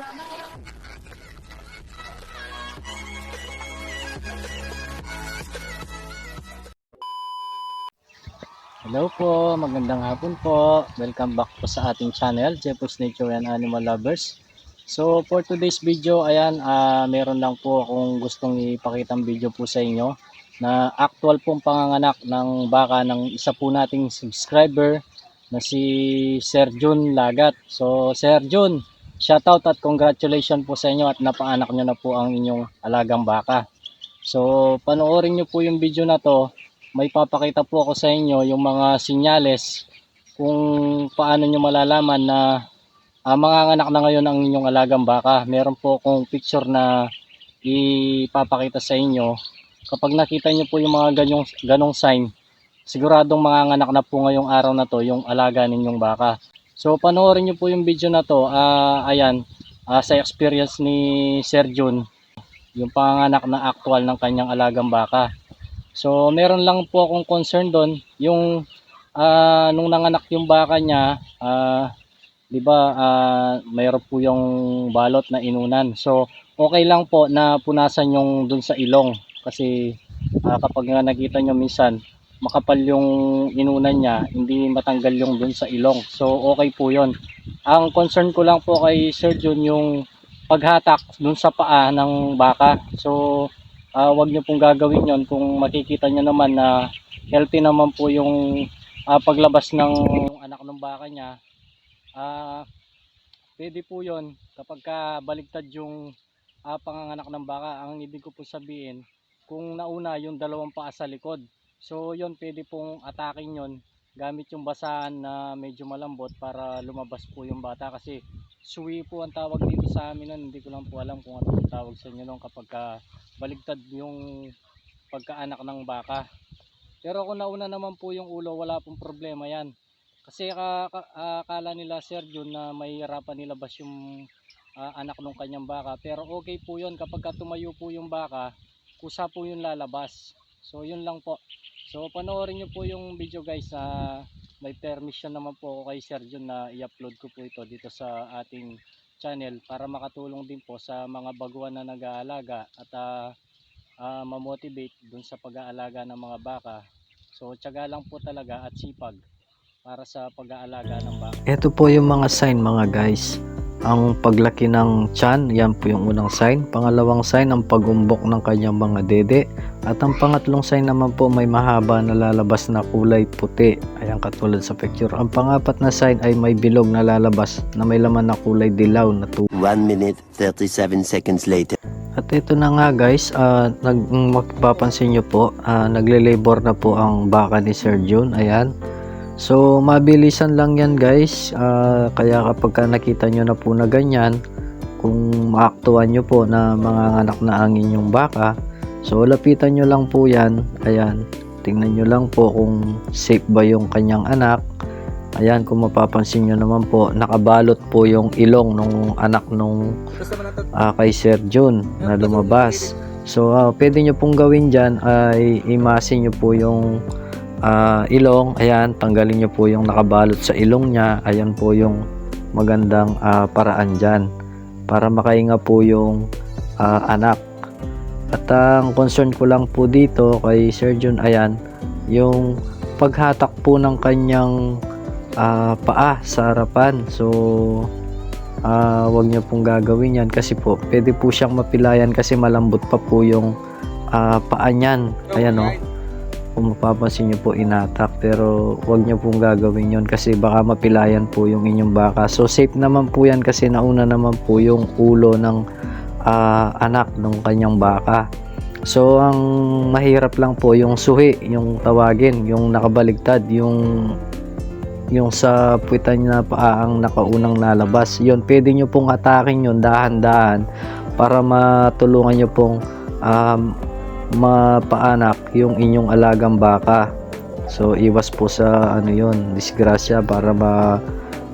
Hello po, magandang hapon po. Welcome back po sa ating channel, Jeffos Nature and Animal Lovers. So for today's video, ayan, ah, meron lang po akong gustong ipakitang video po sa inyo na actual pong panganganak ng baka ng isa po nating subscriber na si Sir Jun Lagat. So Sir Jun, shoutout at congratulations po sa inyo at napaanak nyo na po ang inyong alagang baka. So panoorin nyo po yung video na to may papakita po ako sa inyo yung mga sinyales kung paano nyo malalaman na uh, manganganak na ngayon ang inyong alagang baka. Meron po akong picture na ipapakita sa inyo. Kapag nakita nyo po yung mga ganyong, ganong sign, siguradong manganganak na po ngayong araw na to yung alaga ninyong baka. So panoorin nyo po yung video na to. Ah, ayan, ah, sa experience ni Sir Jun, yung panganganak na actual ng kanyang alagang baka. So, meron lang po akong concern doon, yung ah, nung nanganak yung baka niya, ah, 'di ba, ah, mayroon po yung balot na inunan. So, okay lang po na punasan yung doon sa ilong kasi ah, kapag nga nakita nyo minsan makapal yung inunan niya, hindi matanggal yung doon sa ilong. So, okay po 'yon. Ang concern ko lang po kay Sir Jun yung paghatak doon sa paa ng baka. So, ah wag niyo pong gagawin yon kung makikita niyo naman na healthy naman po yung ah, paglabas ng anak ng baka niya ah pwede po yon kapag ka baligtad yung ah, panganganak ng baka ang ibig ko po sabihin kung nauna yung dalawang paa sa likod so yon pwede pong atakin yon gamit yung basahan na medyo malambot para lumabas po yung bata kasi suwi po ang tawag dito sa amin nun hindi ko lang po alam kung ano ang tawag sa inyo nun kapag ka baligtad yung pagkaanak ng baka. Pero kung nauna naman po yung ulo, wala pong problema yan. Kasi ka, ka, akala nila Sir Jun na may hirapan nilabas yung ah, anak ng kanyang baka. Pero okay po yun kapag ka tumayo po yung baka, kusa po yung lalabas. So yun lang po. So panoorin nyo po yung video guys na may permission naman po ako kay Sir Jun na i-upload ko po ito dito sa ating channel para makatulong din po sa mga baguhan na nag-aalaga at ah, ah, mamotivate dun sa pag-aalaga ng mga baka. So tiyaga lang po talaga at sipag para sa pag-aalaga ng baka. Ito po yung mga sign mga guys. Ang paglaki ng tiyan, yan po yung unang sign. Pangalawang sign, ang pagumbok ng kanyang mga dede. At ang pangatlong sign naman po may mahaba na lalabas na kulay puti. Ayan katulad sa picture. Ang pangapat na sign ay may bilog na lalabas na may laman na kulay dilaw na tubig. 1 minute 37 seconds later. At ito na nga guys, ah, nag, mapapansin nyo po, ah, nagle-labor na po ang baka ni Sir Jun. Ayan. So, mabilisan lang yan guys. Ah, kaya kapag ka nakita nyo na po na ganyan, kung maaktuhan nyo po na mga anak na ang inyong baka, so lapitan nyo lang po yan. Ayan. Tingnan nyo lang po kung safe ba yung kanyang anak. Ayan, kung mapapansin nyo naman po, nakabalot po yung ilong nung anak nung ah, kay Sir Jun na lumabas. So, ah, pwede nyo pong gawin dyan ay imasin nyo po yung ah, ilong. Ayan, tanggalin nyo po yung nakabalot sa ilong niya. Ayan po yung magandang ah, paraan dyan para makahinga po yung ah, anak. At ang concern ko lang po dito kay Sir Jun, ayan, yung paghatak po ng kanyang ah, paa sa harapan. So, ah wag niyo pong gagawin yan kasi po pwede po siyang mapilayan kasi malambot pa po yung ah, paa niyan ayan o kung mapapansin niyo po inatak pero wag niyo pong gagawin yon kasi baka mapilayan po yung inyong baka so safe naman po yan kasi nauna naman po yung ulo ng ah, anak ng kanyang baka so ang mahirap lang po yung suhi yung tawagin yung nakabaligtad yung yung sa puwitan na paa ang nakaunang nalabas. Yun, pwede nyo pong atakin yun dahan-dahan para matulungan nyo pong um, mapaanak yung inyong alagang baka. So, iwas po sa ano yun, disgrasya para ma,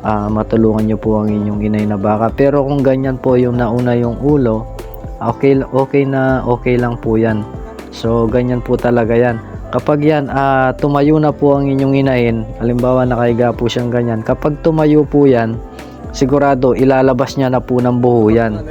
ah, matulungan nyo po ang inyong inay na baka. Pero kung ganyan po yung nauna yung ulo, okay, okay na okay lang po yan. So, ganyan po talaga yan. Kapag yan, ah, tumayo na po ang inyong inahin, halimbawa nakahiga po siyang ganyan, kapag tumayo po yan, sigurado ilalabas niya na po ng buho yan.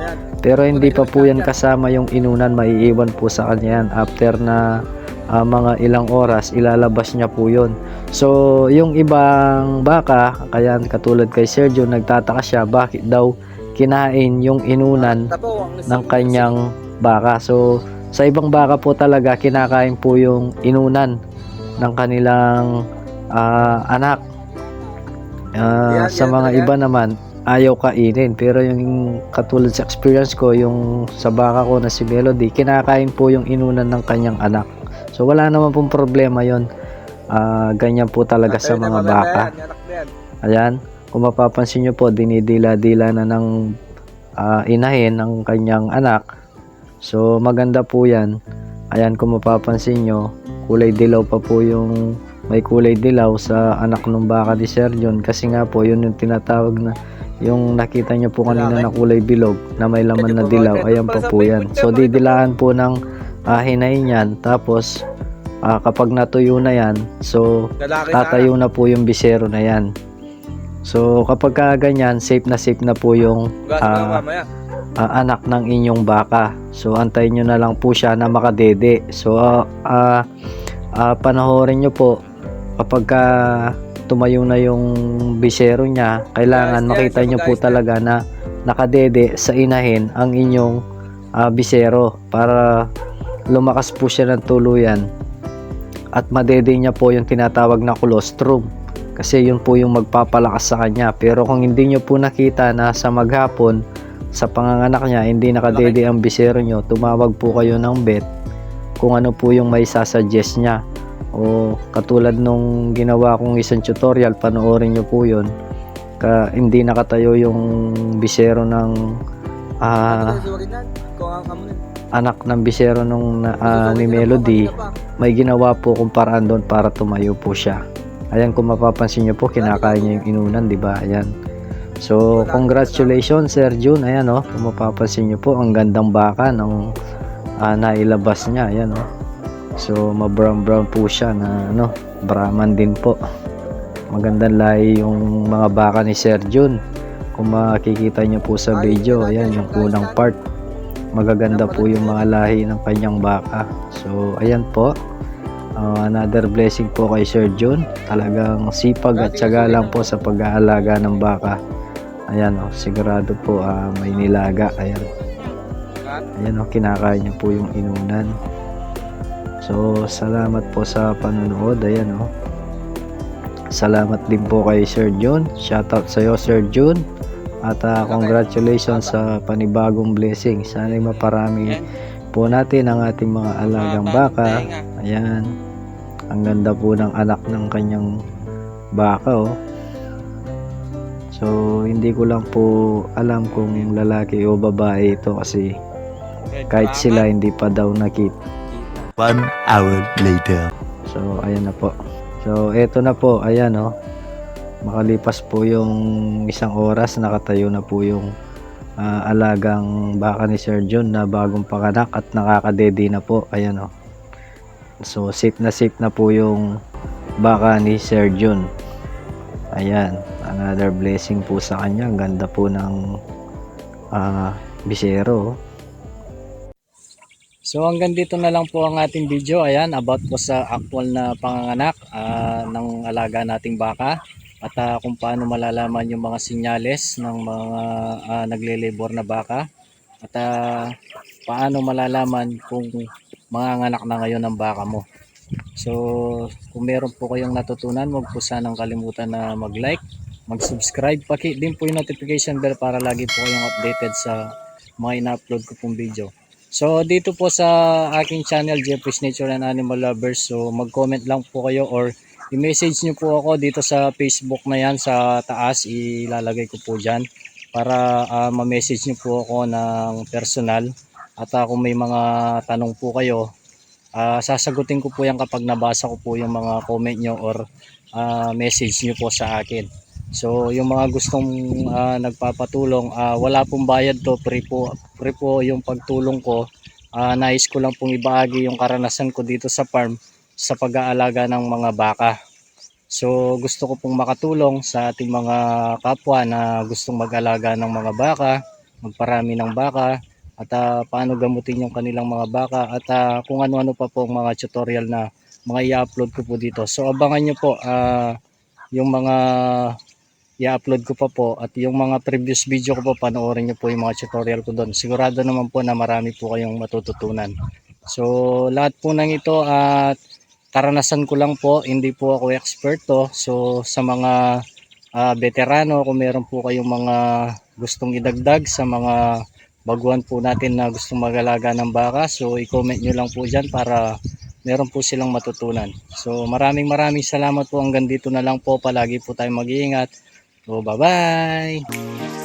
Pero hindi pa po yan kasama yung inunan, maiiwan po sa kanya yan. After na ah, mga ilang oras, ilalabas niya po yun. So, yung ibang baka, kaya katulad kay Sergio, nagtataka siya bakit daw kinain yung inunan ng kanyang baka. So, sa ibang baka po talaga, kinakain po yung inunan ng kanilang ah, anak. Yan, sa mga iba naman, ayaw kainin. Pero yung katulad sa experience ko, yung sa baka ko na si Melody, kinakain po yung inunan ng kanyang anak. So, wala naman pong problema yon Ah, ganyan po talaga sa mga baka. Ayan, kung mapapansin nyo po, dinidila-dila na ng ah, inahin ng kanyang anak. So, maganda po yan. Ayan, kung mapapansin nyo, kulay dilaw pa po yung may kulay dilaw sa anak ng baka ni Sir John kasi nga po yun yung tinatawag na yung nakita nyo po kanina na kulay bilog na may laman na dilaw ayan pa po yan. so didilaan po ng uh, hinayin yan tapos ah, kapag natuyo na yan so tatayo na po yung bisero na yan. So kapag ka ganyan, safe na safe na po yung ah, ah, anak ng inyong baka. So antayin nyo na lang po siya na makadede. So ah ah, ah, panahorin nyo po. Kapag ka tumayo na yung bisero niya, kailangan makita nyo po talaga na nakadede sa inahin ang inyong ah, bisero para lumakas po siya ng tuluyan. At madede niya po yung tinatawag na colostrum kasi yun po yung magpapalakas sa kanya. Pero kung hindi nyo po nakita na sa maghapon sa panganganak niya hindi nakadede ang bisero nyo tumawag po kayo ng vet kung ano po yung may sasuggest niya o katulad nung ginawa kong isang tutorial panoorin nyo po yun ka, hindi nakatayo yung bisero ng ah, anak ng bisero nung ah, ni Melody may ginawa po kung paraan doon para tumayo po siya. Ayan kung mapapansin niyo po kinakain niya yung inunan, 'di ba? Ayan. So, congratulations Sir June. Ayan oh, kung mapapansin niyo po ang gandang baka ng ah, nailabas niya. Ayan oh. So, ma-brown brown po siya na ano, Brahman din po. Magandang lahi yung mga baka ni Sir June. Kung makikita niyo po sa video, ayan yung unang part magaganda po yung mga lahi ng kanyang baka. So, ayan po. Uh, another blessing po kay Sir John. Talagang sipag at syaga lang po sa pag-aalaga ng baka. Ayan oh, sigurado po ah, may nilaga. Ayan. Ayan oh, kinakain niya po yung inunan. So, salamat po sa panonood. Ayan oh. Salamat din po kay Sir John. Shoutout sa iyo Sir John. At ah, congratulations sa panibagong blessing. Sana maparami po natin ang ating mga alagang baka. Ayan. Ang ganda po ng anak ng kanyang baka oh. So, hindi ko lang po alam kung lalaki o babae ito kasi kahit sila hindi pa daw nakita. One hour later. So, ayan na po. So, eto na po. Ayan, oh. Makalipas po yung isang oras, nakatayo na po yung ah, alagang baka ni Sir John na bagong panganak at nakakadede na po. Ayan, oh. So, safe na safe na po yung baka ni Sir John. Ayan. Another blessing po sa kanya. Ang ganda po ng ah, bisero, oh. So hanggang dito na lang po ang ating video. Ayan, about po sa actual na panganganak ah, ng alaga nating baka. At ah, kung paano malalaman yung mga sinyales ng mga ah, nagle-labor na baka. At ah, paano malalaman kung manganganak na ngayon ng baka mo. So kung meron po kayong natutunan, huwag po sanang kalimutan na mag-like, mag-subscribe. Paki din po yung notification bell para lagi po kayong updated sa mga ina-upload ko pong video. So dito po sa aking channel Jeffrey's Nature and Animal Lovers. So mag-comment lang po kayo or i-message nyo po ako dito sa Facebook na yan sa taas. Ilalagay ko po dyan para ah, ma-message nyo po ako ng personal. At ah, kung may mga tanong po kayo ah, sasagutin ko po yan kapag nabasa ko po yung mga comment nyo or ah, message nyo po sa akin. So yung mga gustong ah, nagpapatulong, ah, wala pong bayad to, free po, free po yung pagtulong ko. Ah, nais ko lang pong ibahagi yung karanasan ko dito sa farm sa pag-aalaga ng mga baka. So gusto ko pong makatulong sa ating mga kapwa na gustong mag-alaga ng mga baka, magparami ng baka, at ah, paano gamutin yung kanilang mga baka at ah, kung ano-ano pa po mga tutorial na mga i-upload ko po dito. So abangan nyo po ah, yung mga i-upload ko pa po at yung mga previous video ko po panoorin nyo po yung mga tutorial ko doon. Sigurado naman po na marami po kayong matututunan. So lahat po ng ito at karanasan ko lang po, hindi po ako eksperto. So sa mga ah, veterano, kung meron po kayong mga gustong idagdag sa mga baguhan po natin na gustong mag-alaga ng baka, so i-comment nyo lang po dyan para meron po silang matutunan. So maraming maraming salamat po hanggang dito na lang po. Palagi po tayong mag-iingat. So bye-bye!